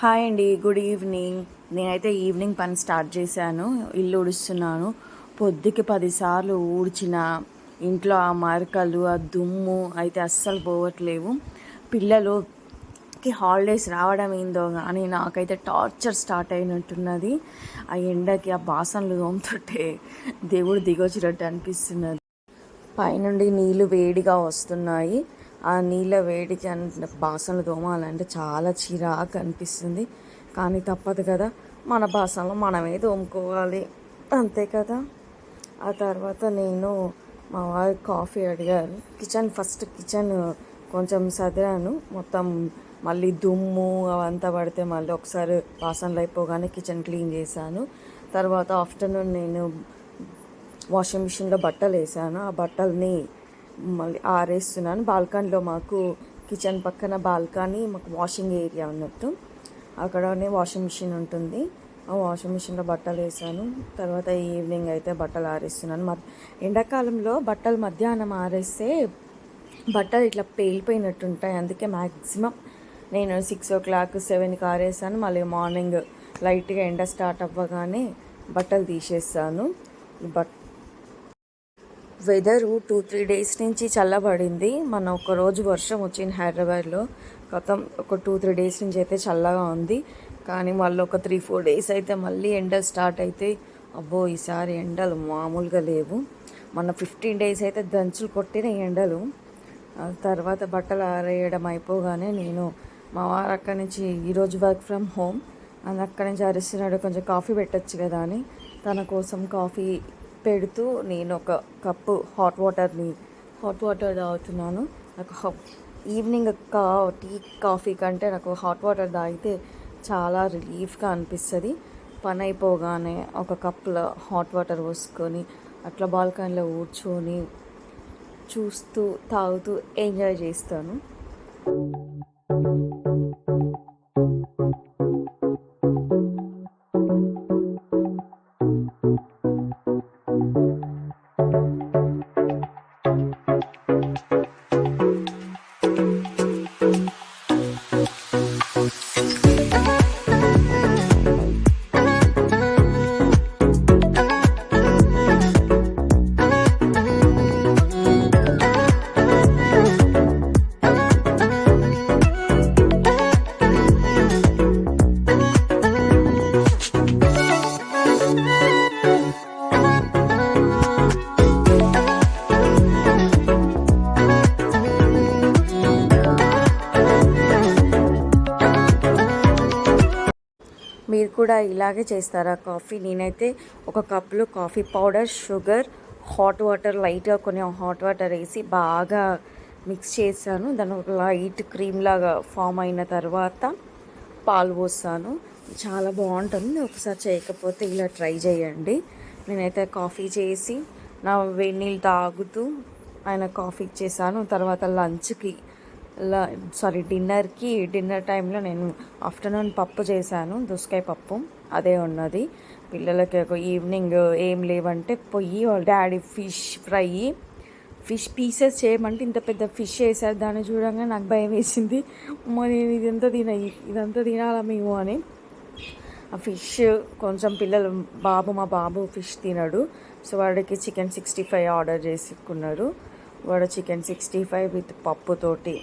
Hi అండి good evening నేనైతే evening పని స్టార్ట్ చేశాను ఇల్లు ఉడుస్తున్నాను పొద్దుకి పదిసార్లు ఊడ్చిన ఇంట్లో ఆ మరకలు ఆ దుమ్ము అయితే అస్సలు పోవట్లేవు. పిల్లలుకి హాలిడేస్ రావడం ఏందో కానీ నాకైతే టార్చర్ స్టార్ట్ అయినట్టున్నది. ఆ ఎండకి ఆ బాసనలు తోముతుంటే దేవుడు దిగొచ్చినట్టు అనిపిస్తున్నది. పైనుండి నీళ్ళు వేడిగా వస్తున్నాయి. ఆ నీళ్ళ వేడికి అంటే బాసనలు తోమాలంటే చాలా చిరాకు అనిపిస్తుంది. కానీ తప్పదు కదా మన బాసనలు మనమే తోముకోవాలి. అంతే కదా? ఆ తర్వాత నేను మా వారికి కాఫీ అడిగారు. కిచెన్ ఫస్ట్ కిచెన్ కొంచెం సదిరాను. మొత్తం మళ్ళీ దుమ్ము అవంతా పడితే మళ్ళీ ఒకసారి బాసనలు అయిపోగానే కిచెన్ క్లీన్ చేశాను. తర్వాత ఆఫ్టర్నూన్ నేను వాషింగ్ మిషన్లో బట్టలు వేసాను ఆ బట్టల్ని మళ్ళీ ఆరేస్తున్నాను. బాల్కనీలో మాకు కిచెన్ పక్కన బాల్కనీ మాకు వాషింగ్ ఏరియా ఉన్నట్టు. అక్కడనే వాషింగ్ మిషన్ ఉంటుంది. ఆ వాషింగ్ మిషన్లో బట్టలు వేసాను. తర్వాత ఈవినింగ్ అయితే బట్టలు ఆరేస్తున్నాను. మ ఎండాకాలంలో బట్టలు మధ్యాహ్నం ఆరేస్తే బట్టలు ఇట్లా పేలిపోయినట్టు ఉంటాయి. అందుకే మ్యాక్సిమం నేను సిక్స్ ఓ క్లాక్ సెవెన్కి ఆరేసాను. మళ్ళీ మార్నింగ్ లైట్గా ఎండ స్టార్ట్ అవ్వగానే బట్టలు తీసేస్తాను but weather two three days నుంచి చల్లబడింది. మన ఒక రోజు వర్షం వచ్చింది హైదరాబాద్లో. గతం ఒక టూ త్రీ డేస్ నుంచి అయితే చల్లగా ఉంది. కానీ మళ్ళీ ఒక త్రీ ఫోర్ డేస్ అయితే మళ్ళీ ఎండలు స్టార్ట్ అయితే అబ్బో ఈసారి ఎండలు మామూలుగా లేవు. మన ఫిఫ్టీన్ డేస్ అయితే దంచులు కొట్టిన ఎండలు. తర్వాత బట్టలు ఆరేయడం అయిపోగానే నేను మా వారు అక్కడి నుంచి ఈరోజు వర్క్ ఫ్రమ్ హోమ్. అని అక్కడి నుంచి అరిస్తున్నాడు కొంచెం కాఫీ పెట్టచ్చు కదా అని. తన కోసం కాఫీ పెడుతూ నేను ఒక కప్పు హాట్ వాటర్ని హాట్ వాటర్ తాగుతున్నాను. నాకు ఈవినింగ్ కా టీ కాఫీ కంటే నాకు హాట్ వాటర్ తాగితే చాలా రిలీఫ్గా అనిపిస్తుంది. పని అయిపోగానే ఒక కప్పులో హాట్ వాటర్ పోసుకొని అట్లా బాల్కనీలో కూర్చొని చూస్తూ తాగుతూ ఎంజాయ్ చేస్తాను. మీరు కూడా ఇలాగే చేస్తారా కాఫీ? నేనైతే ఒక కప్లో coffee powder sugar hot water లైట్గా కొన్ని హాట్ వాటర్ వేసి బాగా మిక్స్ చేశాను. దాని ఒక లైట్ క్రీమ్ లాగా ఫామ్ అయిన తర్వాత పాలు పోస్తాను. చాలా బాగుంటుంది. ఒకసారి చేయకపోతే ఇలా ట్రై చేయండి. నేనైతే కాఫీ చేసి నా వేడి నీళ్ళు తాగుతూ ఆయన కాఫీ ఇచ్చేసాను. తర్వాత లంచ్కి సారీ డిన్నర్కి డిన్నర్ టైంలో నేను ఆఫ్టర్నూన్ పప్పు చేశాను దోసకాయ పప్పు. అదే ఉన్నది. పిల్లలకి ఒక ఈవినింగ్ ఏం లేవంటే పొయ్యి వాళ్ళ daddy fish fry fish pieces చేయమంటే ఇంత పెద్ద ఫిష్ వేసారు దాన్ని చూడంగానే నాకు భయం వేసింది. నేను ఇదంతా తిన ఇదంతా తినాలా మేము అని. ఆ ఫిష్ కొంచెం పిల్లలు బాబు మా బాబు ఫిష్ తినడు. సో వాడికి చికెన్ సిక్స్టీ ఫైవ్ ఆర్డర్ చేసుకున్నారు. వాడు చికెన్ సిక్స్టీ ఫైవ్ విత్ పప్పుతోటి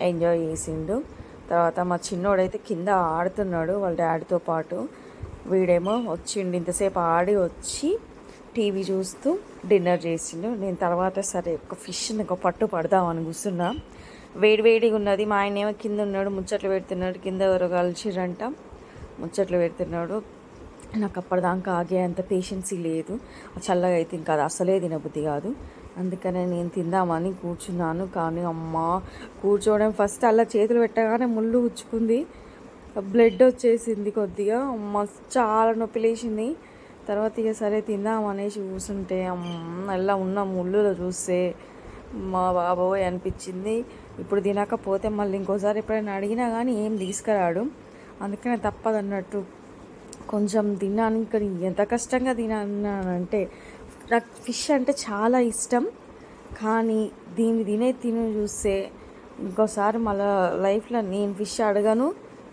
ఎంజాయ్ చేసిండు. తర్వాత మా చిన్నోడైతే కింద ఆడుతున్నాడు వాళ్ళ డాడీతో పాటు. వీడేమో వచ్చిండు ఇంతసేపు ఆడి వచ్చి టీవీ చూస్తూ డిన్నర్ చేసిండు. నేను తర్వాత సరే ఒక ఫిష్ని ఒక పట్టు పడదామని కూర్చున్నా. వేడి వేడిగా ఉన్నది. మా ఆయన ఏమో కింద ఉన్నాడు ముచ్చట్లు పెడుతున్నాడు కింద ఎవరో కలిసిరంట ముచ్చట్లు పెడుతున్నాడు. నాకు అప్పటిదాకా ఆగే అంత పేషెన్సీ లేదు చల్లగా అయితే ఇంకా అది అసలే తినబుద్ధి కాదు. అందుకనే నేను తిందామని కూర్చున్నాను. కానీ అమ్మ కూర్చోవడం ఫస్ట్ అలా చేతులు పెట్టగానే ముళ్ళు ఉచ్చుకుంది బ్లడ్ వచ్చేసింది కొద్దిగా. అమ్మ చాలా నొప్పి లేచింది. తర్వాత ఇక సరే తిందాం అనేసి కూర్చుంటే అలా ఉన్న ముళ్ళులో చూస్తే మా బాబోయ్ అనిపించింది. ఇప్పుడు తినకపోతే మళ్ళీ ఇంకోసారి ఎప్పుడైనా అడిగినా కానీ ఏం తీసుకురాడు. అందుకనే తప్పదన్నట్టు కొంచెం తిన్నాను. ఇంకా ఎంత కష్టంగా తిన్నానంటే నాకు ఫిష్ అంటే చాలా ఇష్టం. కానీ దీన్ని తినే తిని చూస్తే ఇంకోసారి మళ్ళీ లైఫ్లో నేను ఫిష్ అడగను.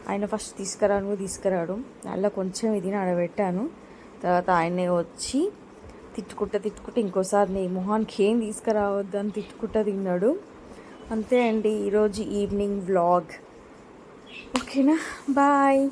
ఆయన ఫస్ట్ తీసుకురాను తీసుకురాడు. అలా కొంచెం ఇది అడబెట్టాను తర్వాత ఆయనే వచ్చి తిట్టుకుంటా తిట్టుకుంటే ఇంకోసారి నీ మొహానికి ఏం తీసుకురావద్దు అని తిట్టుకుంటా తిన్నాడు. అంతే అండి ఈరోజు ఈవినింగ్ వ్లాగ్. ఓకేనా? బాయ్.